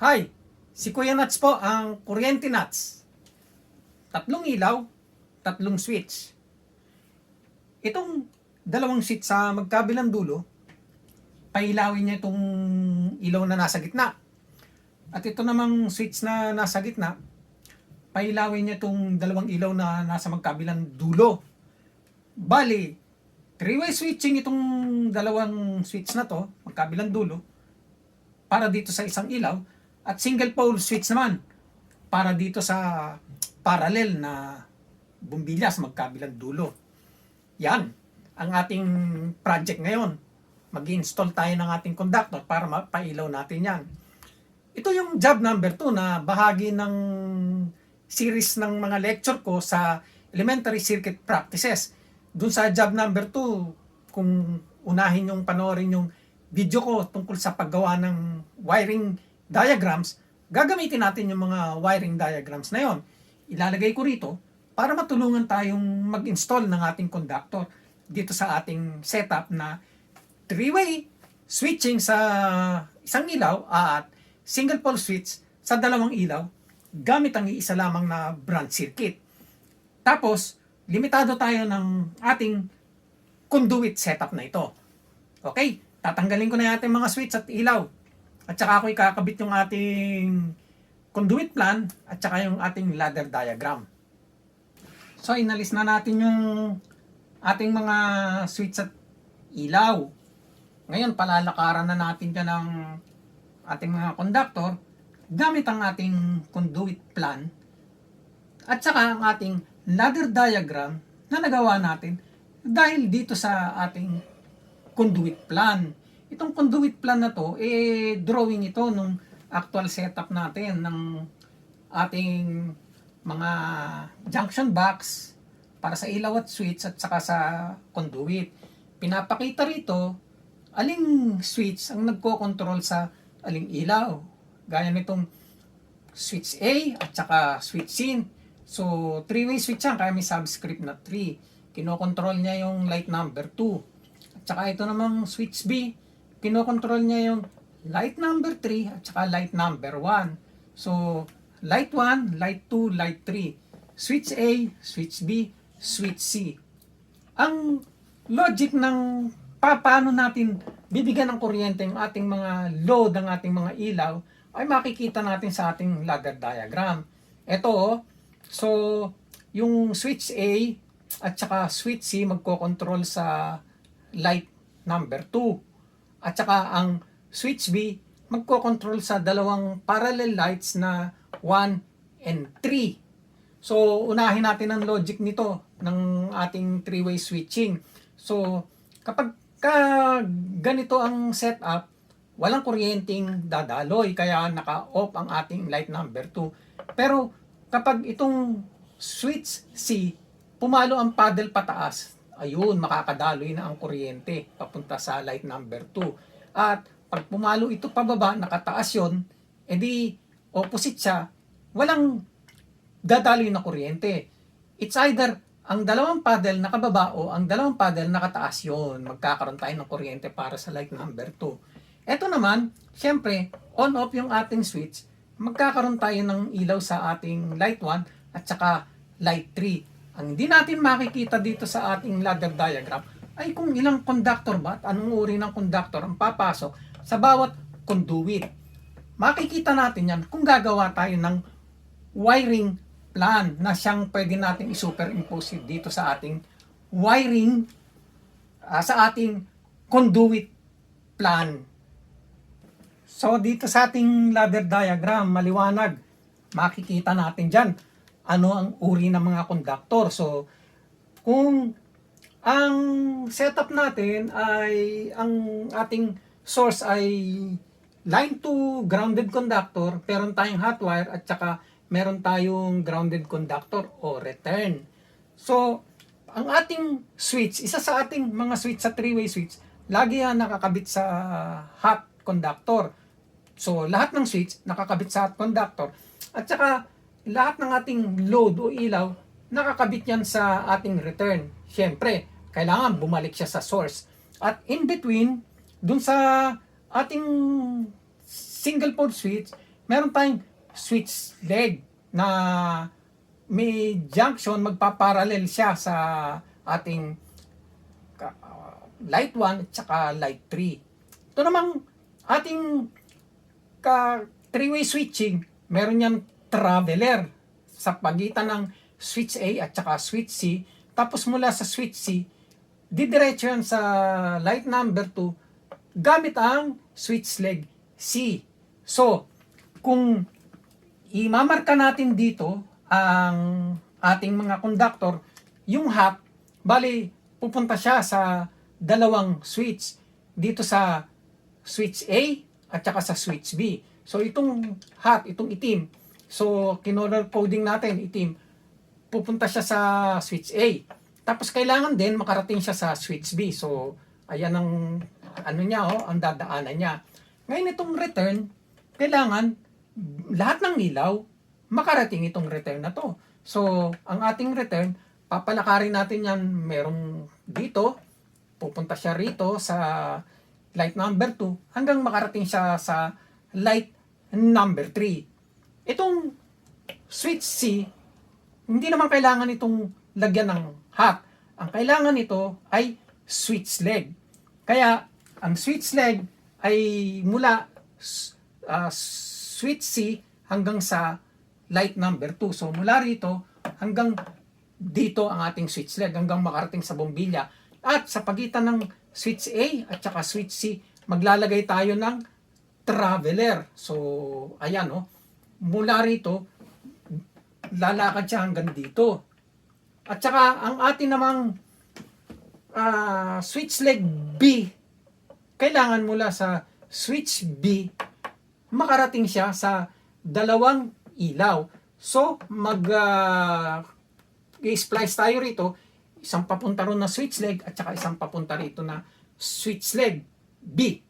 Hi, si Kuya Nuts po ang Kuryente Nuts. Tatlong ilaw, tatlong switch. Itong dalawang switch sa magkabilang dulo, pailawin niya itong ilaw na nasa gitna. At ito namang switch na nasa gitna, pailawin niya itong dalawang ilaw na nasa magkabilang dulo. Bali, three-way switching itong dalawang switch na to, magkabilang dulo, para dito sa isang ilaw, at single pole switch naman para dito sa parallel na bumbilya magkabilang dulo. Yan ang ating project ngayon. Mag-install tayo ng ating conductor para mapailaw natin yan. Ito yung job number 2 na bahagi ng series ng mga lecture ko sa elementary circuit practices. Doon sa job number 2, kung unahin yung panoorin yung video ko tungkol sa paggawa ng wiring diagrams, gagamitin natin yung mga wiring diagrams na yon. Ilalagay ko rito para matulungan tayong mag-install ng ating conductor dito sa ating setup na three-way switching sa isang ilaw at single pole switch sa dalawang ilaw gamit ang iisa lamang na branch circuit. Tapos, limitado tayo ng ating conduit setup na ito. Okay, tatanggalin ko na yung ating mga switch at ilaw. At saka ako ikakabit yung ating conduit plan at saka yung ating ladder diagram. So, inalis na natin yung ating mga switch at ilaw. Ngayon, palalakaran na natin dyan ng ating mga conductor gamit ang ating conduit plan at saka ang ating ladder diagram na nagawa natin dahil dito sa ating conduit plan. Itong conduit plan na to, eh, drawing ito nung actual setup natin ng ating mga junction box para sa ilaw at switch at saka sa conduit. Pinapakita rito aling switch ang nagko-control sa aling ilaw. Gaya nitong switch A at saka switch C. So, three-way switch yan, kaya may subscript na 3. Kinokontrol niya yung light number 2. At saka ito namang switch B, kinokontrol niya yung light number 3 at saka light number 1. So, light 1, light 2, light 3. Switch A, switch B, switch C. Ang logic ng pa, paano natin bibigyan ng kuryente ang ating mga load, ang ating mga ilaw, ay makikita natin sa ating ladder diagram. Ito, oh, so, yung switch A at saka switch C magko-control sa light number 2. At saka ang switch B magko-control sa dalawang parallel lights na 1 and 3. So, unahin natin ang logic nito ng ating three-way switching. So, kapag ka ganito ang setup, walang kuryenteng dadaloy, kaya naka-off ang ating light number 2. Pero kapag itong switch C, pumalo ang paddle pataas, ayun, makakadaloy na ang kuryente papunta sa light number 2. At pag pumalo ito pababa, nakataas yun, edi opposite siya, walang dadaloy na kuryente. It's either ang dalawang paddle nakababa o ang dalawang paddle nakataas yon magkakaroon tayo ng kuryente para sa light number 2. Ito naman, syempre, on-off yung ating switch, magkakaroon tayo ng ilaw sa ating light 1 at saka light 3. Ang hindi natin makikita dito sa ating ladder diagram ay kung ilang conductor ba at anong uri ng conductor ang papasok sa bawat conduit. Makikita natin yan kung gagawa tayo ng wiring plan na siyang pwede natin i-superimpose dito sa ating wiring ah, sa ating conduit plan. So dito sa ating ladder diagram, maliwanag, makikita natin dyan ano ang uri ng mga conductor. So kung ang setup natin ay ang ating source ay line to grounded conductor, meron tayong hot wire at saka meron tayong grounded conductor o return. So, ang ating switch, isa sa ating mga switch sa three-way switch, lagi yan nakakabit sa hot conductor. So, lahat ng switch nakakabit sa hot conductor. At saka, lahat ng ating load o ilaw, nakakabit yan sa ating return. Siyempre, kailangan bumalik siya sa source. At in between, dun sa ating single pole switch, meron tayong switch leg na may junction, magpaparallel siya sa ating uh, light 1 at saka light 3. Ito namang ating ka three-way switching, meron yan traveler sa pagitan ng switch A at saka switch C. Tapos mula sa switch C, didiretso yan sa light number 2 gamit ang switch leg C. So, kung imamarka natin dito ang ating mga conductor, yung hot, bali pupunta siya sa dalawang switch. Dito sa switch A at saka sa switch B. So itong hot, itong itim, so kinolor coding natin itim, pupunta siya sa switch A. Tapos kailangan din makarating siya sa switch B. So ayan ang ano niya oh, ang dadaanan niya. Ngayon itong return, kailangan lahat ng ilaw makarating itong return na to. So, ang ating return, papalakarin natin yan merong dito, pupunta siya rito sa light number 2 hanggang makarating siya sa light number 3. Itong switch C, hindi naman kailangan itong lagyan ng hot. Ang kailangan nito ay switch leg. Kaya, ang switch leg ay mula uh, switch C hanggang sa light number 2. So mula rito hanggang dito ang ating switch leg hanggang makarating sa bombilya. At sa pagitan ng switch A at saka switch C, maglalagay tayo ng traveler. So ayan oh. Mula rito lalakad siya hanggang dito. At saka ang ating namang uh, switch leg B kailangan mula sa switch B makarating siya sa dalawang ilaw. So, mag uh, i-splice tayo rito, isang papunta ron na switch leg at saka isang papunta rito na switch leg B.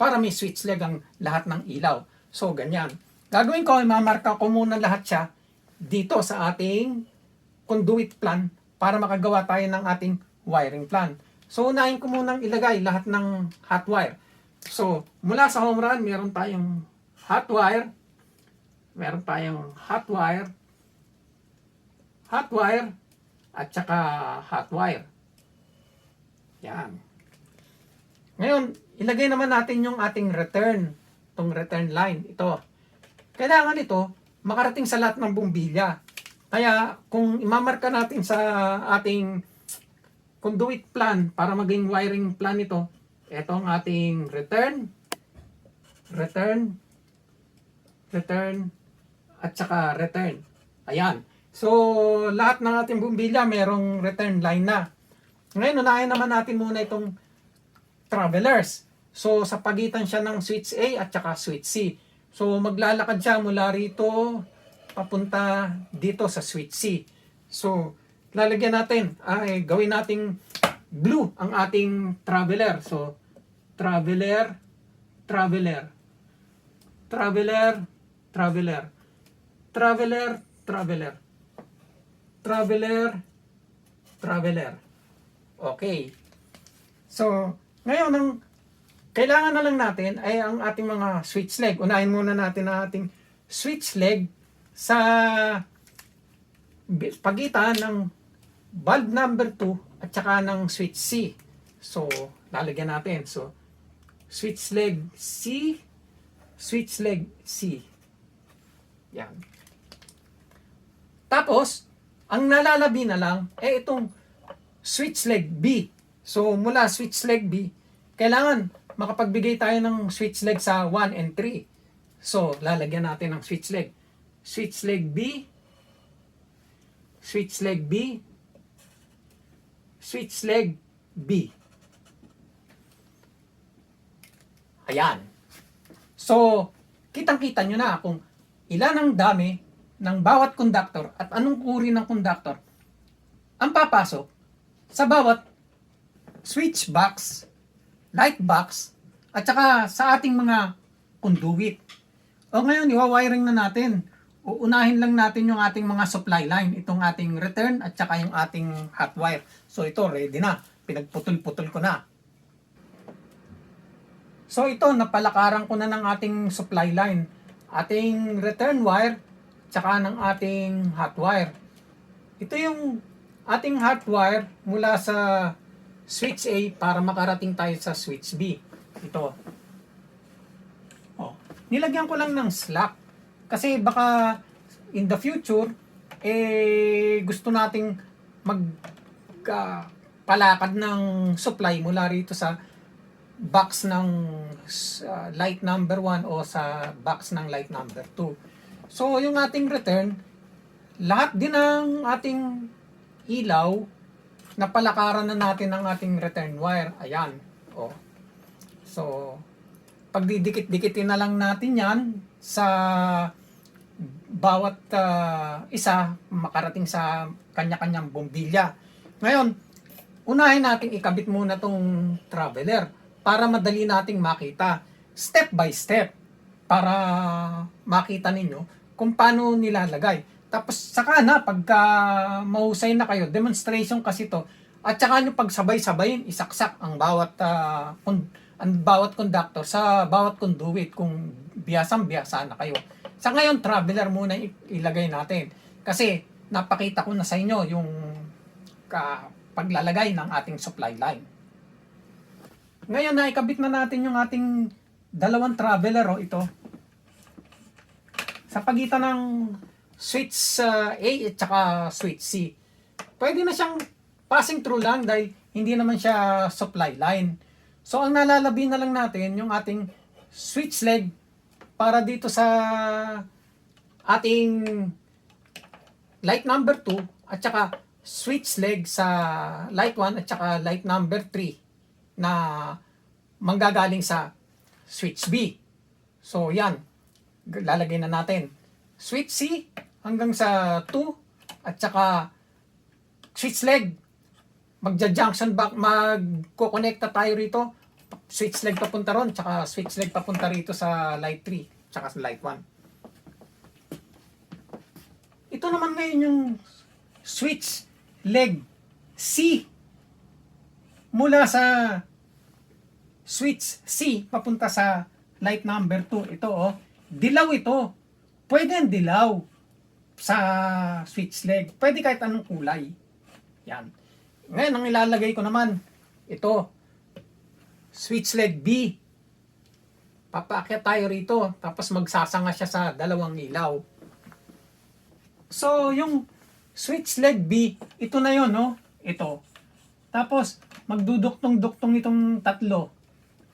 Para may switch leg ang lahat ng ilaw. So, ganyan. Gagawin ko, mamarka ko muna lahat siya dito sa ating conduit plan para makagawa tayo ng ating wiring plan. So, unahin ko munang ilagay lahat ng hot wire. So, mula sa home run, meron tayong hot wire, meron tayong hot wire, hot wire, at saka hot wire. Yan. Ngayon, ilagay naman natin yung ating return, itong return line, ito. Kailangan ito makarating sa lahat ng bumbilya. Kaya kung imamarka natin sa ating conduit plan para maging wiring plan ito, ito ang ating return, return, return, at saka return. Ayan. So, lahat ng ating bumbilya merong return line na. Ngayon, unahin naman natin muna itong travelers. So, sa pagitan siya ng switch A at saka switch C. So maglalakad siya mula rito papunta dito sa Sweet Sea. So lalagyan natin, ay gawin nating blue ang ating traveler. So traveler, traveler. Traveler, traveler. Traveler, traveler. Traveler, traveler. Okay. So, ngayon ang kailangan na lang natin ay ang ating mga switch leg. Unahin muna natin ang ating switch leg sa pagitan ng bulb number 2 at saka ng switch C. So, lalagyan natin. So, switch leg C, switch leg C. Yan. Tapos, ang nalalabi na lang, eh itong switch leg B. So, mula switch leg B, kailangan makapagbigay tayo ng switch leg sa 1 and 3. So, lalagyan natin ng switch leg. Switch leg B, switch leg B, switch leg B. Ayan. So, kitang-kita nyo na kung ilan ang dami ng bawat conductor at anong uri ng conductor ang papasok sa bawat switch box, light box, at saka sa ating mga conduit. O ngayon, iwawiring na natin. Uunahin lang natin yung ating mga supply line, itong ating return at saka yung ating hot wire. So ito, ready na. Pinagputol-putol ko na. So ito, napalakaran ko na ng ating supply line. ating return wire, tsaka ng ating hot wire. Ito yung ating hot wire mula sa switch A para makarating tayo sa switch B. Ito. Oh, nilagyan ko lang ng slack kasi baka in the future eh gusto nating mag ah, palakad ng supply mula rito sa box ng uh, light number 1 o sa box ng light number 2. So, yung ating return, lahat din ng ating ilaw, napalakaran na natin ng ating return wire. Ayan. O. So, pagdidikit-dikitin na lang natin yan sa bawat ah, isa makarating sa kanya-kanyang bombilya. Ngayon, unahin natin ikabit muna tong traveler para madali nating makita step by step para makita ninyo kung paano nilalagay. Tapos saka na pagka mahusay na kayo, demonstration kasi to. At saka nyo pagsabay-sabayin, isaksak ang bawat ah, kun- ang bawat conductor sa bawat conduit kung biyasang biyasa na kayo. Sa ngayon, traveler muna ilagay natin. Kasi napakita ko na sa inyo yung ka, paglalagay ng ating supply line. Ngayon, naikabit na natin yung ating dalawang traveler, oh, ito. Sa pagitan ng switch uh, A at saka switch C. Pwede na siyang passing through lang dahil hindi naman siya supply line. So, ang nalalabi na lang natin yung ating switch leg para dito sa ating light number 2 at saka switch leg sa light 1 at saka light number 3 na manggagaling sa switch B. So yan, lalagay na natin. Switch C hanggang sa 2 at saka switch leg. Magja-junction back, magko-connecta tayo rito. Switch leg papunta ron, tsaka switch leg papunta rito sa light 3, tsaka sa light 1. Ito naman ngayon yung switch leg C mula sa switch C papunta sa light number 2. Ito oh, dilaw ito. Pwede dilaw sa switch leg. Pwede kahit anong kulay. Yan. Ngayon, ang ilalagay ko naman, ito, switch leg B. Papaakyat tayo rito, tapos magsasanga siya sa dalawang ilaw. So, yung switch leg B, ito na yon no? Ito. Tapos, magduduktong-duktong itong tatlo.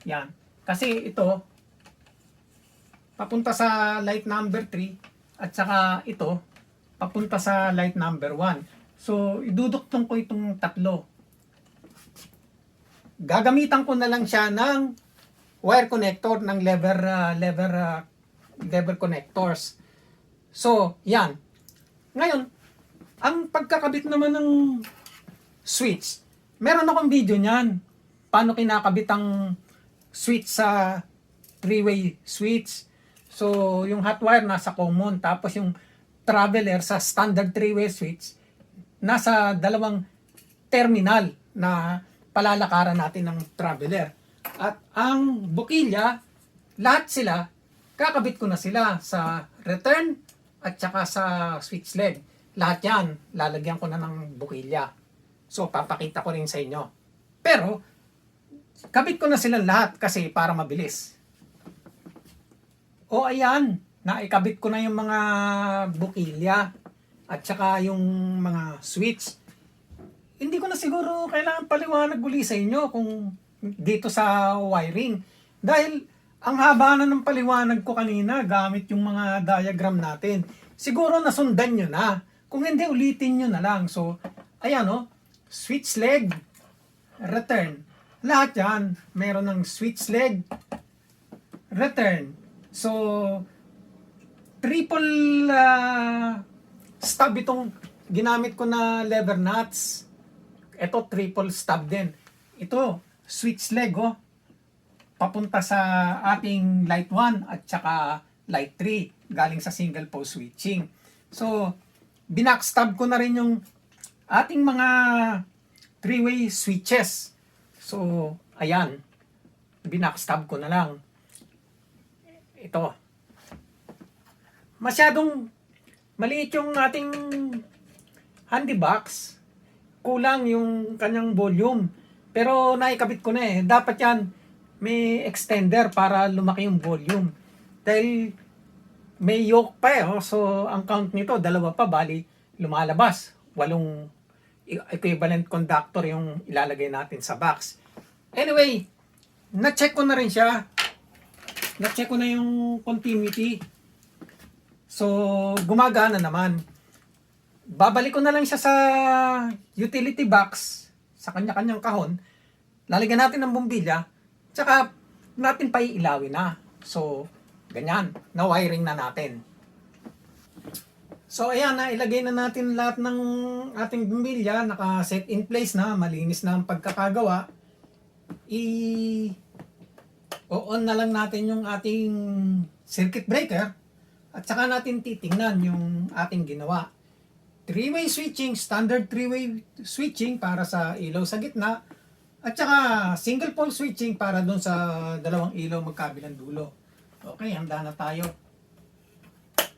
Yan. Kasi ito, papunta sa light number 3, at saka ito, papunta sa light number 1. So, iduduktong ko itong tatlo. Gagamitan ko na lang siya ng wire connector ng lever uh, lever uh, lever connectors. So, yan. Ngayon, ang pagkakabit naman ng switch, meron akong video niyan. Paano kinakabit ang switch sa three-way switch. So, yung hot wire nasa common, tapos yung traveler sa standard three-way switch, nasa dalawang terminal na palalakaran natin ng traveler. At ang bukilya, lahat sila, kakabit ko na sila sa return at saka sa switch leg. Lahat yan, lalagyan ko na ng bukilya. So, papakita ko rin sa inyo. Pero, kabit ko na sila lahat kasi para mabilis. O ayan, naikabit ko na yung mga bukilya at saka yung mga switch. Hindi ko na siguro kailangan paliwanag uli sa inyo kung dito sa wiring. Dahil ang haba na ng paliwanag ko kanina gamit yung mga diagram natin. Siguro nasundan nyo na. Kung hindi, ulitin nyo na lang. So, ayan o, switch leg, return. Lahat yan, meron ng switch leg, return. So, triple ah, stub itong ginamit ko na lever nuts. Ito, triple stub din. Ito, switch leg, oh. Papunta sa ating light 1 at saka light 3 galing sa single post switching. So, binackstab ko na rin yung ating mga three-way switches. So, ayan. Binackstab ko na lang. Ito. Masyadong maliit yung ating handy box. Kulang yung kanyang volume. Pero naikabit ko na eh. Dapat yan may extender para lumaki yung volume. Dahil may yoke pa eh. oh. So, ang count nito, dalawa pa, bali, lumalabas. Walong equivalent conductor yung ilalagay natin sa box. Anyway, na-check ko na rin siya. Na-check ko na yung continuity. So, gumagana naman. Babalik ko na lang siya sa utility box, sa kanya-kanyang kahon. Lalagyan natin ng bombilya, tsaka natin paiilawin na. So, ganyan, na-wiring na natin. So, ayan na, ilagay na natin lahat ng ating bombilya, naka-set in place na, malinis na ang pagkakagawa. I o-on na lang natin yung ating circuit breaker at saka natin titingnan yung ating ginawa. Three-way switching, standard three-way switching para sa ilaw sa gitna at saka single pole switching para doon sa dalawang ilaw magkabilang dulo. Okay, handa na tayo.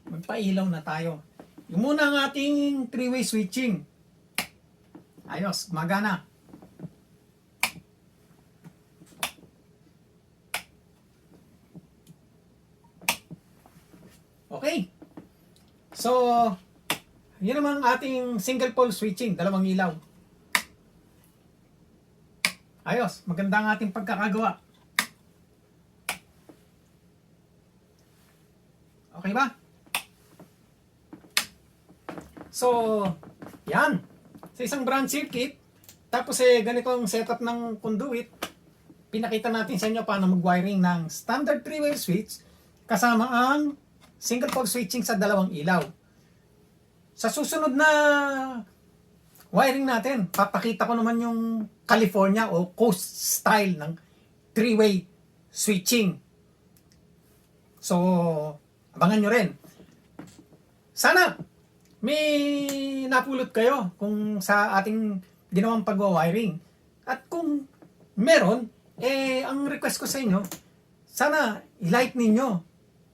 Magpailaw na tayo. Yung muna ang ating three-way switching. Ayos, magana. Okay. So, yun naman ang ating single pole switching, dalawang ilaw. Ayos, maganda ang ating pagkakagawa. Okay ba? So, yan. Sa isang branch circuit, tapos eh, ganito ang setup ng conduit, pinakita natin sa inyo paano mag-wiring ng standard three-way switch kasama ang single pole switching sa dalawang ilaw. Sa susunod na wiring natin, papakita ko naman yung California o coast style ng three-way switching. So, abangan nyo rin. Sana may napulot kayo kung sa ating ginawang pagwa-wiring. At kung meron, eh, ang request ko sa inyo, sana i-like ninyo,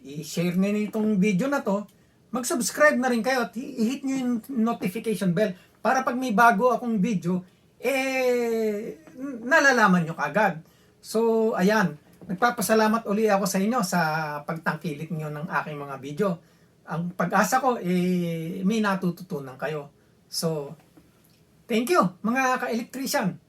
i-share ninyo itong video na to, mag-subscribe na rin kayo at i-hit nyo yung notification bell para pag may bago akong video, eh, nalalaman nyo kagad. So, ayan, nagpapasalamat uli ako sa inyo sa pagtangkilik nyo ng aking mga video. Ang pag-asa ko, eh, may natututunan kayo. So, thank you mga ka-electrician.